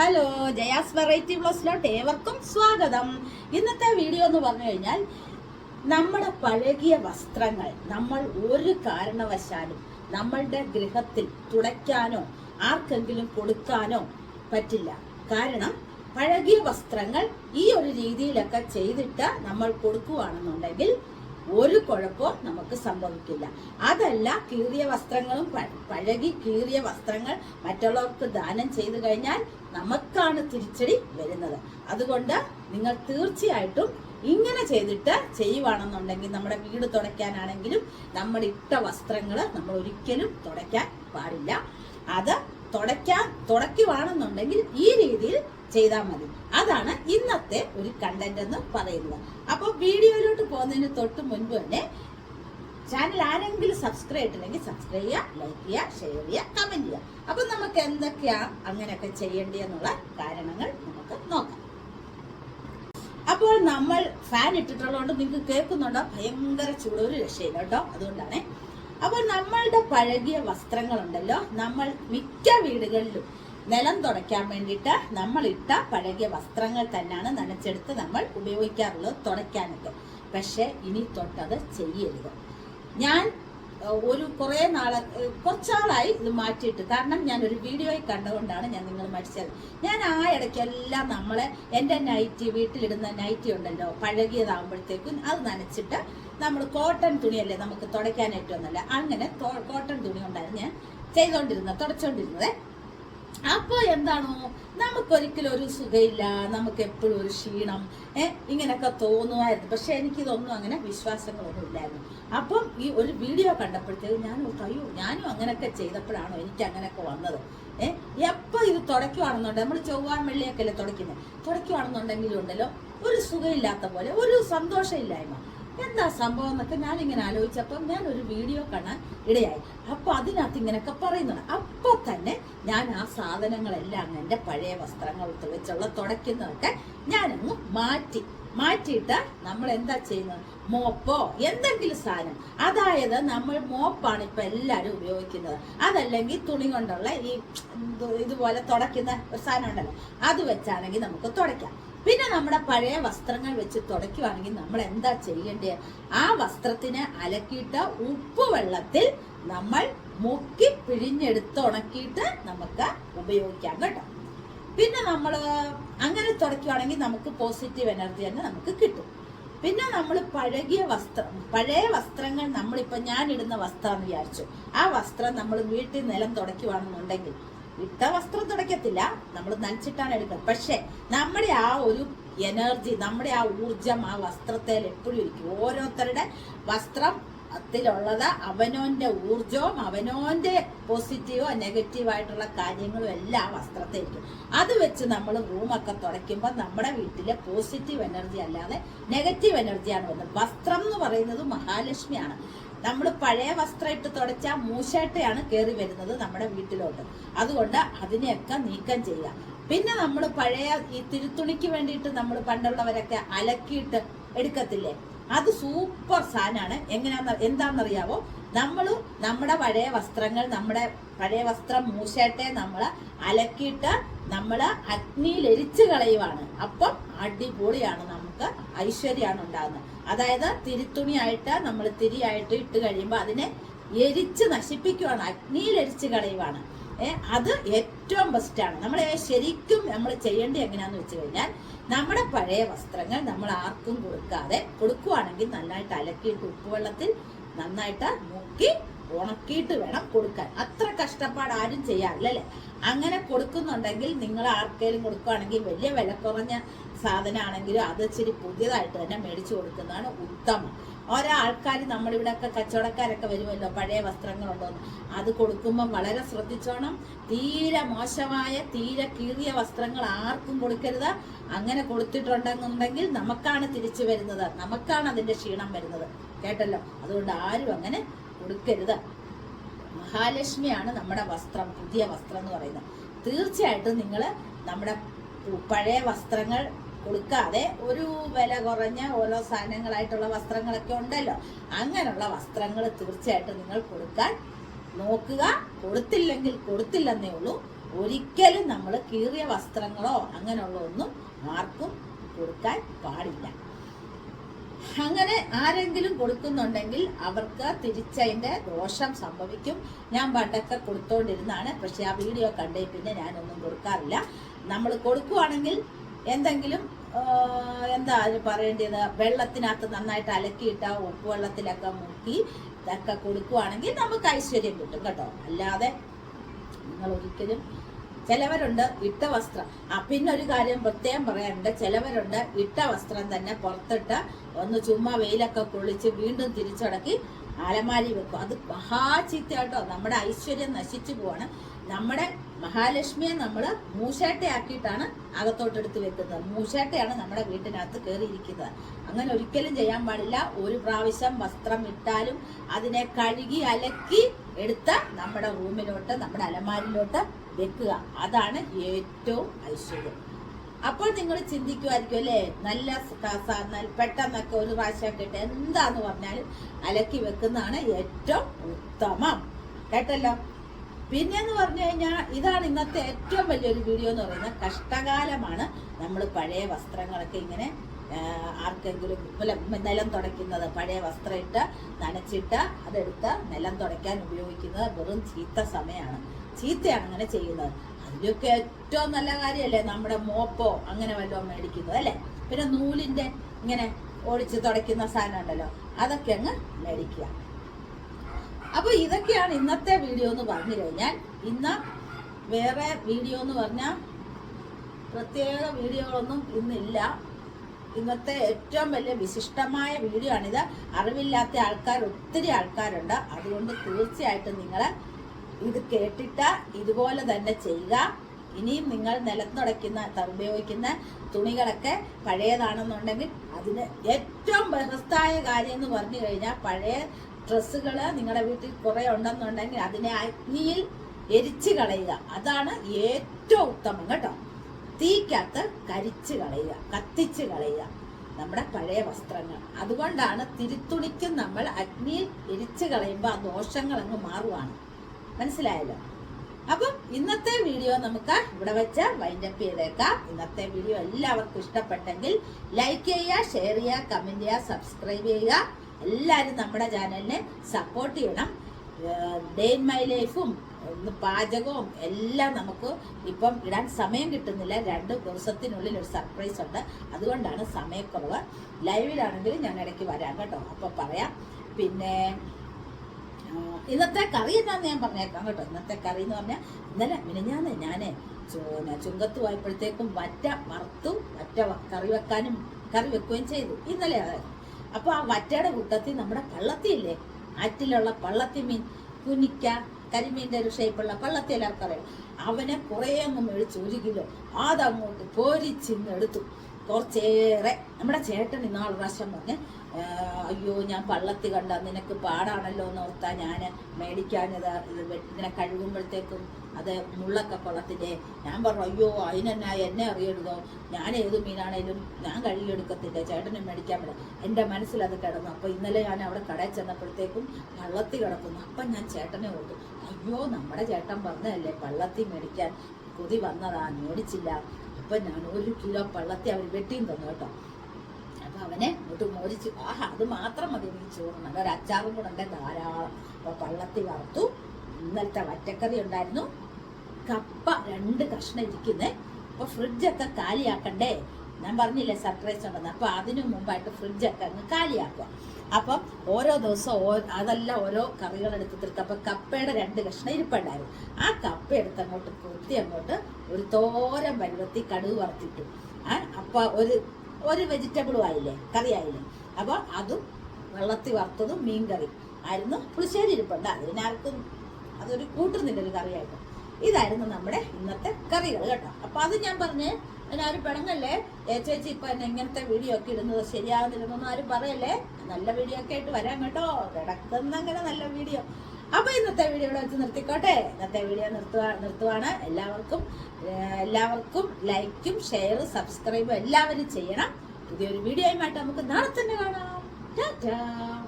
Hello Jaya's variety ബ്ലോസിലോട്ട് ഏവർക്കും സ്വാഗതം. ഇന്നത്തെ വീഡിയോ എന്ന് പറഞ്ഞു കഴിഞ്ഞാൽ നമ്മുടെ പഴകിയ വസ്ത്രങ്ങൾ നമ്മൾ ഒരു കാരണവശാലും നമ്മളുടെ ഗൃഹത്തിൽ തുടയ്ക്കാനോ ആർക്കെങ്കിലും കൊടുക്കാനോ പറ്റില്ല. കാരണം പഴകിയ വസ്ത്രങ്ങൾ ഈ ഒരു രീതിയിലൊക്കെ ചെയ്തിട്ട് നമ്മൾ കൊടുക്കുകയാണെന്നുണ്ടെങ്കിൽ ഒരു കുഴപ്പവും നമുക്ക് സംഭവിക്കില്ല. അതല്ല കീറിയ വസ്ത്രങ്ങളും പഴകി കീറിയ വസ്ത്രങ്ങൾ മറ്റുള്ളവർക്ക് ദാനം ചെയ്തു കഴിഞ്ഞാൽ നമുക്കാണ് തിരിച്ചടി വരുന്നത്. അതുകൊണ്ട് നിങ്ങൾ തീർച്ചയായിട്ടും ഇങ്ങനെ ചെയ്തിട്ട് ചെയ്യുവാണെന്നുണ്ടെങ്കിൽ നമ്മുടെ വീട് തുടയ്ക്കാനാണെങ്കിലും നമ്മൾ ഇട്ട വസ്ത്രങ്ങൾ നമ്മൾ ഒരിക്കലും തുടയ്ക്കാൻ പാടില്ല. അത് തുടയ്ക്കാൻ തുടയ്ക്കുവാണെന്നുണ്ടെങ്കിൽ ഈ രീതിയിൽ ചെയ്താൽ മതി. അതാണ് ഇന്നത്തെ ഒരു കണ്ടന്റ് എന്ന് പറയുന്നത്. അപ്പോൾ വീഡിയോയിലോട്ട് പോകുന്നതിന് തൊട്ട് മുൻപ് തന്നെ ചാനൽ ആരെങ്കിലും സബ്സ്ക്രൈബ് ചെയ്തിട്ടില്ലെങ്കിൽ സബ്സ്ക്രൈബ് ചെയ്യുക ലൈക്ക് ചെയ്യുക ഷെയർ ചെയ്യുക കമന്റ് ചെയ്യുക. അപ്പൊ നമുക്ക് എന്തൊക്കെയാ അങ്ങനെയൊക്കെ ചെയ്യേണ്ടതെന്നുള്ള കാരണങ്ങൾ നമുക്ക് നോക്കാം. അപ്പോൾ നമ്മൾ ഫാൻ ഇട്ടിട്ടുള്ളതുകൊണ്ട് നിങ്ങൾക്ക് കേൾക്കുന്നുണ്ടോ? ഭയങ്കര ചൂട് ഒരു രക്ഷയില്ല കേട്ടോ. അതുകൊണ്ടാണ്. അപ്പോൾ നമ്മളുടെ പഴകിയ വസ്ത്രങ്ങളുണ്ടല്ലോ. നമ്മൾ മിക്ക വീടുകളിലും നിലം തുടയ്ക്കാൻ വേണ്ടിയിട്ട് നമ്മൾ ഇട്ട പഴകിയ വസ്ത്രങ്ങൾ തന്നെയാണ് നനച്ചെടുത്ത് നമ്മൾ ഉപയോഗിക്കാറുള്ളത് തുടയ്ക്കാനൊക്കെ. പക്ഷെ ഇനി തൊട്ടത് ചെയ്യരുത്. ഞാൻ ഒരു കുറേ നാളെ കുറച്ചാളായി ഇത് മാറ്റിയിട്ട്. കാരണം ഞാൻ ഒരു വീഡിയോയിൽ കണ്ടുകൊണ്ടാണ് ഞാൻ നിങ്ങൾ മരിച്ചത് ഞാൻ ആ ഇടയ്ക്കെല്ലാം നമ്മളെ എന്റെ നൈറ്റി വീട്ടിലിടുന്ന നൈറ്റി ഉണ്ടല്ലോ പഴകിയതാകുമ്പോഴത്തേക്കും അത് നനച്ചിട്ട് നമ്മൾ കോട്ടൺ തുണിയല്ലേ നമുക്ക് തുടയ്ക്കാൻ ഏറ്റവും നല്ല അങ്ങനെ കോട്ടൺ തുണി കൊണ്ടായിരുന്നു ഞാൻ ചെയ്തുകൊണ്ടിരുന്നത് തുടച്ചുകൊണ്ടിരുന്നത്. അപ്പോൾ എന്താണോ? നമുക്കൊരിക്കലും ഒരു സുഖമില്ല നമുക്ക് എപ്പോഴും ഒരു ക്ഷീണം. ഏഹ് ഇങ്ങനെയൊക്കെ തോന്നുമായിരുന്നു. പക്ഷെ എനിക്കിതൊന്നും അങ്ങനെ വിശ്വാസങ്ങളൊന്നും ഇല്ലായിരുന്നു. അപ്പം ഈ ഒരു വീഡിയോ കണ്ടപ്പോഴത്തേക്ക് ഞാൻ അയ്യോ ഞാനും അങ്ങനെയൊക്കെ ചെയ്തപ്പോഴാണോ എനിക്ക് അങ്ങനെയൊക്കെ വന്നത്? ഏ എപ്പോൾ ഇത് തുടയ്ക്കുവാണെന്നുണ്ടെങ്കിൽ നമ്മൾ ചൊവ്വാൻ വെള്ളിയൊക്കെ അല്ലേ തുടയ്ക്കുന്നത്? തുടയ്ക്കുവാണെന്നുണ്ടെങ്കിലും ഉണ്ടല്ലോ ഒരു സുഖമില്ലാത്ത പോലെ ഒരു സന്തോഷമില്ലായ്മ. എന്താ സംഭവം എന്നൊക്കെ ഞാൻ ഇങ്ങനെ ആലോചിച്ചപ്പം ഞാൻ ഒരു വീഡിയോ കാണാൻ ഇടയായി. അപ്പൊ അതിനകത്ത് ഇങ്ങനെയൊക്കെ പറയുന്നുണ്ട്. അപ്പൊ തന്നെ ഞാൻ ആ സാധനങ്ങളെല്ലാം എന്റെ പഴയ വസ്ത്രങ്ങൾ തുളച്ചുള്ള തുടയ്ക്കുന്നതൊക്കെ ഞാനങ്ങ് മാറ്റി. മാറ്റിയിട്ട് നമ്മൾ എന്താ ചെയ്യുന്നത്? മോപ്പോ എന്തെങ്കിലും സാധനം. അതായത് നമ്മൾ മോപ്പാണ് ഇപ്പൊ എല്ലാവരും ഉപയോഗിക്കുന്നത്. അതല്ലെങ്കിൽ തുണി കൊണ്ടുള്ള ഈ ഇതുപോലെ തുടയ്ക്കുന്ന ഒരു സാധനം ഉണ്ടല്ലോ. അത് വെച്ചാണെങ്കിൽ നമുക്ക് തുടയ്ക്കാം. പിന്നെ നമ്മുടെ പഴയ വസ്ത്രങ്ങൾ വെച്ച് തുടയ്ക്കുവാണെങ്കിൽ നമ്മൾ എന്താ ചെയ്യേണ്ടത്? ആ വസ്ത്രത്തിന് അലക്കിയിട്ട ഉപ്പ് വെള്ളത്തിൽ നമ്മൾ മുക്കി പിഴിഞ്ഞെടുത്ത് ഉണക്കിയിട്ട് നമുക്ക് ഉപയോഗിക്കാം കേട്ടോ. പിന്നെ നമ്മൾ അങ്ങനെ തുടയ്ക്കുവാണെങ്കിൽ നമുക്ക് പോസിറ്റീവ് എനർജി തന്നെ നമുക്ക് കിട്ടും. പിന്നെ നമ്മൾ പഴകിയ വസ്ത്രം പഴയ വസ്ത്രങ്ങൾ നമ്മളിപ്പോൾ ഞാൻ ഇടുന്ന വസ്ത്രം എന്ന് വിചാരിച്ചു. ആ വസ്ത്രം നമ്മൾ വീട്ടിൽ നിലം തുടയ്ക്കുവാണെന്നുണ്ടെങ്കിൽ ഇട്ട വസ്ത്രം തുടയ്ക്കത്തില്ല നമ്മൾ നനച്ചിട്ടാണ് എടുക്കുന്നത്. പക്ഷെ നമ്മുടെ ആ ഒരു എനർജി നമ്മുടെ ആ ഊർജം ആ വസ്ത്രത്തിൽ എപ്പോഴും ഇരിക്കും. ഓരോരുത്തരുടെ വസ്ത്രം ത്തിലുള്ളത് അവനോന്റെ ഊർജവും അവനോന്റെ പോസിറ്റീവോ നെഗറ്റീവോ ആയിട്ടുള്ള കാര്യങ്ങളും എല്ലാം വസ്ത്രത്തിലിരിക്കും അത് വെച്ച് നമ്മൾ റൂമൊക്കെ തുടയ്ക്കുമ്പോൾ നമ്മുടെ വീട്ടിലെ പോസിറ്റീവ് എനർജി അല്ലാതെ നെഗറ്റീവ് എനർജിയാണ് വരുന്നത് വസ്ത്രം എന്ന് പറയുന്നത് മഹാലക്ഷ്മിയാണ്. നമ്മൾ പഴയ വസ്ത്രം ഇട്ട് തുടച്ച മൂശാട്ടയാണ് കയറി വരുന്നത് നമ്മുടെ വീട്ടിലോട്ട്. അതുകൊണ്ട് അതിനെയൊക്കെ നീക്കം ചെയ്യുക. പിന്നെ നമ്മൾ പഴയ ഈ തിരുത്തുണിക്ക് വേണ്ടിയിട്ട് നമ്മൾ പണ്ടുള്ളവരൊക്കെ അലക്കിയിട്ട് എടുക്കത്തില്ലേ? അത് സൂപ്പർ സാധനമാണ്. എങ്ങനെയാന്ന് എന്താണെന്നറിയാവോ? നമ്മൾ നമ്മുടെ പഴയ വസ്ത്രങ്ങൾ നമ്മുടെ പഴയ വസ്ത്രം മൂശട്ടെ നമ്മൾ അലക്കിയിട്ട് നമ്മൾ അഗ്നിയിൽ എരിച്ചു കളയുവാണ്. അപ്പം അടിപൊളിയാണ് നമുക്ക് ഐശ്വര്യമാണ് ഉണ്ടാകുന്നത് അതായത് തിരിത്തുണിയായിട്ട് നമ്മൾ തിരിയായിട്ട് ഇട്ട് കഴിയുമ്പോൾ അതിനെ എരിച്ച് നശിപ്പിക്കുവാണ് അഗ്നിയിൽ എരിച്ച് കളയുവാണ്. അത് ഏറ്റവും ബെസ്റ്റാണ് നമ്മൾ ശരിക്കും നമ്മൾ ചെയ്യേണ്ടത് എങ്ങനെയാന്ന് വെച്ച് കഴിഞ്ഞാൽ നമ്മുടെ പഴയ വസ്ത്രങ്ങൾ നമ്മൾ ആർക്കും കൊടുക്കാതെ കൊടുക്കുവാണെങ്കിൽ നന്നായിട്ട് അലക്കിയിട്ട് ഉപ്പുവെള്ളത്തിൽ നന്നായിട്ട് മുക്കി ഉണക്കിയിട്ട് വേണം കൊടുക്കാൻ. അത്ര കഷ്ടപ്പാട് ആരും ചെയ്യാറില്ലല്ലേ അങ്ങനെ കൊടുക്കുന്നുണ്ടെങ്കിൽ നിങ്ങൾ ആർക്കെങ്കിലും കൊടുക്കുകയാണെങ്കിൽ വലിയ വില കുറഞ്ഞ സാധനമാണെങ്കിലും അത് ഇച്ചിരി പുതിയതായിട്ട് തന്നെ മേടിച്ചു കൊടുക്കുന്നതാണ് ഉത്തമം. ഓരോ ആൾക്കാർ നമ്മുടെ ഇവിടെയൊക്കെ കച്ചവടക്കാരൊക്കെ വരുമല്ലോ പഴയ വസ്ത്രങ്ങളുണ്ടോന്ന്. അത് കൊടുക്കുമ്പോൾ വളരെ ശ്രദ്ധിച്ചോണം. തീരെ മോശമായ തീരെ കീറിയ വസ്ത്രങ്ങൾ ആർക്കും കൊടുക്കരുത്. അങ്ങനെ കൊടുത്തിട്ടുണ്ടെന്നുണ്ടെങ്കിൽ നമുക്കാണ് തിരിച്ചു വരുന്നത്. നമുക്കാണ് അതിന്റെ ക്ഷീണം വരുന്നത്. കേട്ടല്ലോ? അതുകൊണ്ട് ആരും അങ്ങനെ കൊടുക്കരുത്. മഹാലക്ഷ്മിയാണ് നമ്മുടെ വസ്ത്രം പുതിയ വസ്ത്രം എന്ന് പറയുന്നത്. തീർച്ചയായിട്ടും നിങ്ങൾ നമ്മുടെ പഴയ വസ്ത്രങ്ങൾ കൊടുക്കാതെ ഒരു വില കുറഞ്ഞ ഓരോ സാധനങ്ങളായിട്ടുള്ള വസ്ത്രങ്ങളൊക്കെ ഉണ്ടല്ലോ. അങ്ങനെയുള്ള വസ്ത്രങ്ങൾ തീർച്ചയായിട്ടും നിങ്ങൾ കൊടുക്കാൻ നോക്കുക. കൊടുത്തില്ലെങ്കിൽ കൊടുത്തില്ലെന്നേ ഉള്ളൂ. ഒരിക്കലും നമ്മൾ കീറിയ വസ്ത്രങ്ങളോ അങ്ങനെയുള്ള ഒന്നും ആർക്കും കൊടുക്കാൻ പാടില്ല. അങ്ങനെ ആരെങ്കിലും കൊടുക്കുന്നുണ്ടെങ്കിൽ അവർക്ക് തിരിച്ചതിന്റെ ദോഷം സംഭവിക്കും. ഞാൻ പണ്ടൊക്കെ കൊടുത്തോണ്ടിരുന്നാണ് പക്ഷെ ആ വീഡിയോ കണ്ടേ പിന്നെ ഞാനൊന്നും കൊടുക്കാറില്ല. നമ്മൾ കൊടുക്കുവാണെങ്കിൽ എന്തെങ്കിലും എന്താ അതിന് പറയേണ്ടത്? വെള്ളത്തിനകത്ത് നന്നായിട്ട് അലക്കിയിട്ട ഉപ്പ് വെള്ളത്തിലൊക്കെ മുക്കി ഇതൊക്കെ കൊടുക്കുവാണെങ്കിൽ നമുക്ക് ഐശ്വര്യം കിട്ടും കേട്ടോ. അല്ലാതെ നിങ്ങൾ ഒരിക്കലും ചിലവരുണ്ട് ഇട്ട വസ്ത്രം. പിന്നെ ഒരു കാര്യം പ്രത്യേകം പറയാനുണ്ട്. ചിലവരുണ്ട് ഇട്ട വസ്ത്രം തന്നെ പുറത്തിട്ട് ഒന്ന് ചുമ്മാ വെയിലൊക്കെ കുളിച്ച് വീണ്ടും തിരിച്ചടക്കി അലമാരി വെക്കും. അത് മഹാചീത്തയാട്ടോ. നമ്മുടെ ഐശ്വര്യം നശിച്ചു പോവാണ്. നമ്മുടെ മഹാലക്ഷ്മിയെ നമ്മൾ മൂശാട്ടയാക്കിയിട്ടാണ് അകത്തോട്ടെടുത്ത് വെക്കുന്നത്. മൂശാട്ടയാണ് നമ്മുടെ വീട്ടിനകത്ത് കയറിയിരിക്കുന്നത് അങ്ങനെ ഒരിക്കലും ചെയ്യാൻ പാടില്ല. ഒരു പ്രാവശ്യം വസ്ത്രം ഇട്ടാലും അതിനെ കഴുകി അലക്കി എടുത്ത് നമ്മുടെ റൂമിലോട്ട് നമ്മുടെ അലമാരിലോട്ട് വെക്കുക. അതാണ് ഏറ്റവും ഐശ്വര്യം. അപ്പോൾ നിങ്ങൾ ചിന്തിക്കുമായിരിക്കും അല്ലേ? നല്ല നല്ല- പെട്ടെന്നൊക്കെ ഒരു പ്രാവശ്യം കിട്ടുക എന്താന്ന് പറഞ്ഞാൽ അലക്കി വെക്കുന്നതാണ് ഏറ്റവും ഉത്തമം. കേട്ടല്ലോ? പിന്നെന്ന് പറഞ്ഞു കഴിഞ്ഞാൽ ഇതാണ് ഇന്നത്തെ ഏറ്റവും വലിയൊരു വീഡിയോ എന്ന് പറയുന്നത് കഷ്ടകാലമാണ് നമ്മൾ പഴയ വസ്ത്രങ്ങളൊക്കെ ഇങ്ങനെ ആർക്കെങ്കിലും നിലം തുടയ്ക്കുന്നത്. പഴയ വസ്ത്രം ഇട്ട് നനച്ചിട്ട് അതെടുത്ത് നിലം തുടയ്ക്കാൻ ഉപയോഗിക്കുന്നത് വെറും ചീത്ത സമയമാണ്. ചീത്തയാണ് അങ്ങനെ ചെയ്യുന്നത്. അതിലൊക്കെ ഏറ്റവും നല്ല കാര്യമല്ലേ നമ്മുടെ മോപ്പോ അങ്ങനെ വല്ലതും മേടിക്കുന്നത് അല്ലേ? പിന്നെ നൂലിന്റെ ഇങ്ങനെ ഒഴിച്ച് തുടയ്ക്കുന്ന സാധനം ഉണ്ടല്ലോ അതൊക്കെ അങ്ങ് മേടിക്കുക. അപ്പൊ ഇതൊക്കെയാണ് ഇന്നത്തെ വീഡിയോ എന്ന് പറഞ്ഞു കഴിഞ്ഞാൽ ഇന്ന് വേറെ വീഡിയോ എന്ന് പറഞ്ഞാൽ പ്രത്യേക വീഡിയോകളൊന്നും ഇന്നില്ല. ഇന്നത്തെ ഏറ്റവും വലിയ വിശിഷ്ടമായ വീഡിയോ ആണിത്. അറിവില്ലാത്ത ആൾക്കാർ ഒത്തിരി ആൾക്കാരുണ്ട്. അതുകൊണ്ട് തീർച്ചയായിട്ടും നിങ്ങൾ ഇത് കേട്ടിട്ട് ഇതുപോലെ തന്നെ ചെയ്യുക. ഇനിയും നിങ്ങൾ നിലത്തുടയ്ക്കുന്ന ഉപയോഗിക്കുന്ന തുണികളൊക്കെ പഴയതാണെന്നുണ്ടെങ്കിൽ അതിന് ഏറ്റവും ബഹസ്തായ കാര്യം എന്ന് പറഞ്ഞു കഴിഞ്ഞാൽ പഴയ ഡ്രസ്സുകൾ നിങ്ങളുടെ വീട്ടിൽ കുറെ ഉണ്ടെന്നുണ്ടെങ്കിൽ അതിനെ അഗ്നിയിൽ എരിച്ചു കളയുക. അതാണ് ഏറ്റവും ഉത്തമം കേട്ടോ. തീക്കകത്ത് കരിച്ച് കളയുക കത്തിച്ചു കളയുക. നമ്മുടെ പഴയ വസ്ത്രങ്ങൾ. അതുകൊണ്ടാണ് തിരുത്തുണിക്കും നമ്മൾ അഗ്നിയിൽ എരിച്ചു കളയുമ്പോൾ ആ ദോഷങ്ങൾ അങ്ങ് മാറുവാണ്. മനസ്സിലായല്ലോ? അപ്പം ഇന്നത്തെ വീഡിയോ നമുക്ക് ഇവിടെ വെച്ച് വൈൻഡപ്പ് ചെയ്തേക്കാം. ഇന്നത്തെ വീഡിയോ എല്ലാവർക്കും ഇഷ്ടപ്പെട്ടെങ്കിൽ ലൈക്ക് ചെയ്യുക ഷെയർ ചെയ്യുക കമന്റ് ചെയ്യുക സബ്സ്ക്രൈബ് ചെയ്യുക. എല്ലാവരും നമ്മുടെ ചാനലിനെ സപ്പോർട്ട് ചെയ്യണം. ഡേ ഇൻ മൈ ലൈഫും പാചകവും എല്ലാം നമുക്ക് ഇപ്പം ഇടാൻ സമയം കിട്ടുന്നില്ല. രണ്ട് ദിവസത്തിനുള്ളിൽ ഒരു സർപ്രൈസ് ഉണ്ട്. അതുകൊണ്ടാണ് സമയക്കുറവ്. ലൈവിലാണെങ്കിൽ ഞാൻ ഇടയ്ക്ക് വരാം കേട്ടോ. അപ്പോൾ പറയാം. പിന്നെ ഇന്നത്തെ കറി എന്താന്ന് ഞാൻ പറഞ്ഞേക്കാം കേട്ടോ. ഇന്നത്തെ കറി എന്ന് പറഞ്ഞാൽ ഇന്നലെ മിനിഞ്ഞാന്ന് ഞാൻ ചുങ്കത്ത് പോയപ്പോഴത്തേക്കും വറ്റ വറുത്തു വറ്റ കറി വെക്കാനും കറി വെക്കുകയും ചെയ്തു. ഇന്നലെ അതായത് അപ്പോൾ ആ വറ്റയുടെ കൂട്ടത്തിൽ നമ്മുടെ പള്ളത്തി ഇല്ലേ ആറ്റിലുള്ള പള്ളത്തി മീൻ കുനിക്ക കരിമീന്റെ ഒരു ഷേപ്പുള്ള പള്ളത്തി എല്ലാവർക്കും അറിയാം. അവനെ കുറേ അങ്ങ് മേടിച്ചു ഒരു കിലോ അതങ്ങോട്ട് പൊരിച്ചിന്ന് എടുത്തു. കുറച്ചേറെ നമ്മുടെ ചേട്ടൻ ഇന്നാൾ പ്രാവശ്യം പറഞ്ഞ് "ആ, അയ്യോ ഞാൻ പള്ളത്തി കണ്ട നിനക്ക് പാടാണല്ലോ എന്ന് ഓർത്താ ഞാൻ മേടിക്കാഞ്ഞത് ഇങ്ങനെ കഴുകുമ്പോഴത്തേക്കും അത് മുള്ളൊക്കെ കൊള്ളത്തില്ലേ ഞാൻ പറഞ്ഞു അയ്യോ അതിനെന്നാ എന്നെ അറിയരുതോ. ഞാൻ ഏത് മീനാണേലും ഞാൻ കഴുകിയെടുക്കത്തില്ല ചേട്ടനെ മേടിക്കാൻ പറ്റില്ല. എന്റെ മനസ്സിലത് കിടന്നു. അപ്പോൾ ഇന്നലെ ഞാൻ അവിടെ കടയിൽ ചെന്നപ്പോഴത്തേക്കും പള്ളത്തി കിടക്കുന്നു. അപ്പം ഞാൻ ചേട്ടനെ ഓർത്തു അയ്യോ നമ്മുടെ ചേട്ടൻ പറഞ്ഞതല്ലേ പള്ളത്തി മേടിക്കാൻ? കൊതി വന്നതാ മേടിച്ചില്ല അപ്പം ഞാൻ ഒരു കിലോ പള്ളത്തെ അവർ വെട്ടിയും തന്നു കേട്ടോ. അപ്പൊ അവനെ ഇങ്ങോട്ട് മോരിച്ചു ആഹാ അത് മാത്രം മതി എനിക്ക് ചോറിന്. ഒരു അച്ചാറും കൂടെ ഉണ്ട് ധാരാളം. അപ്പൊ പള്ളത്തി വറുത്തു. ഇന്നലത്തെ വറ്റക്കറി ഉണ്ടായിരുന്നു. കപ്പ രണ്ട് കഷ്ണം ഇരിക്കുന്നേ. അപ്പൊ ഫ്രിഡ്ജൊക്കെ കാലിയാക്കണ്ടേ? ഞാൻ പറഞ്ഞില്ലേ സർപ്രൈസ് ഉണ്ടെന്ന്. അപ്പൊ അതിനു മുമ്പായിട്ട് ഫ്രിഡ്ജൊക്കെ അങ്ങ് കാലിയാക്കുക. അപ്പം ഓരോ ദിവസവും ഓ അതെല്ലാം ഓരോ കറികൾ എടുത്ത് തീർത്ത്. അപ്പൊ കപ്പയുടെ രണ്ട് കഷ്ണം ഇരിപ്പുണ്ടായിരുന്നു. ആ കപ്പ എടുത്ത് അങ്ങോട്ട് കുത്തി അങ്ങോട്ട് ഒരു തോരൻ പരുവത്തി കടുക് വറുത്തിട്ടു. ആ അപ്പൊ ഒരു ഒരു വെജിറ്റബിളും ആയില്ലേ കറി ആയില്ലേ. അപ്പൊ അതും വെള്ളത്തി വറുത്തതും മീൻ കറി ആയിരുന്നു പുളിശ്ശേരി ഇരിപ്പുണ്ട്. അതിനാർക്കും അതൊരു കൂട്ടുന്നില്ല ഒരു കറിയായിട്ട്. ഇതായിരുന്നു നമ്മുടെ ഇന്നത്തെ കറികൾ കേട്ടോ. അപ്പൊ അത് ഞാൻ പറഞ്ഞ് അതിനാരും പിണങ്ങല്ലേ ഏ ചേച്ചി ഇപ്പൊ എന്നെ ഇങ്ങനത്തെ വീഡിയോ ഒക്കെ ഇടുന്നത് ശരിയാകുന്നില്ലെന്നൊന്നും ആരും പറയല്ലേ? നല്ല വീഡിയോ ഒക്കെ ആയിട്ട് വരാൻ കേട്ടോ. കിടക്കുന്നങ്ങനെ നല്ല വീഡിയോ അപ്പൊ ഇന്നത്തെ വീഡിയോ ഇവിടെ വെച്ച് നിർത്തിക്കോട്ടെ. ഇന്നത്തെ വീഡിയോ നിർത്തുക നിർത്തുവാണ്. എല്ലാവർക്കും എല്ലാവർക്കും ലൈക്കും ഷെയറും സബ്സ്ക്രൈബും എല്ലാവരും ചെയ്യണം. പുതിയൊരു വീഡിയോയുമായിട്ട് നമുക്ക് നാളെ തന്നെ കാണാം.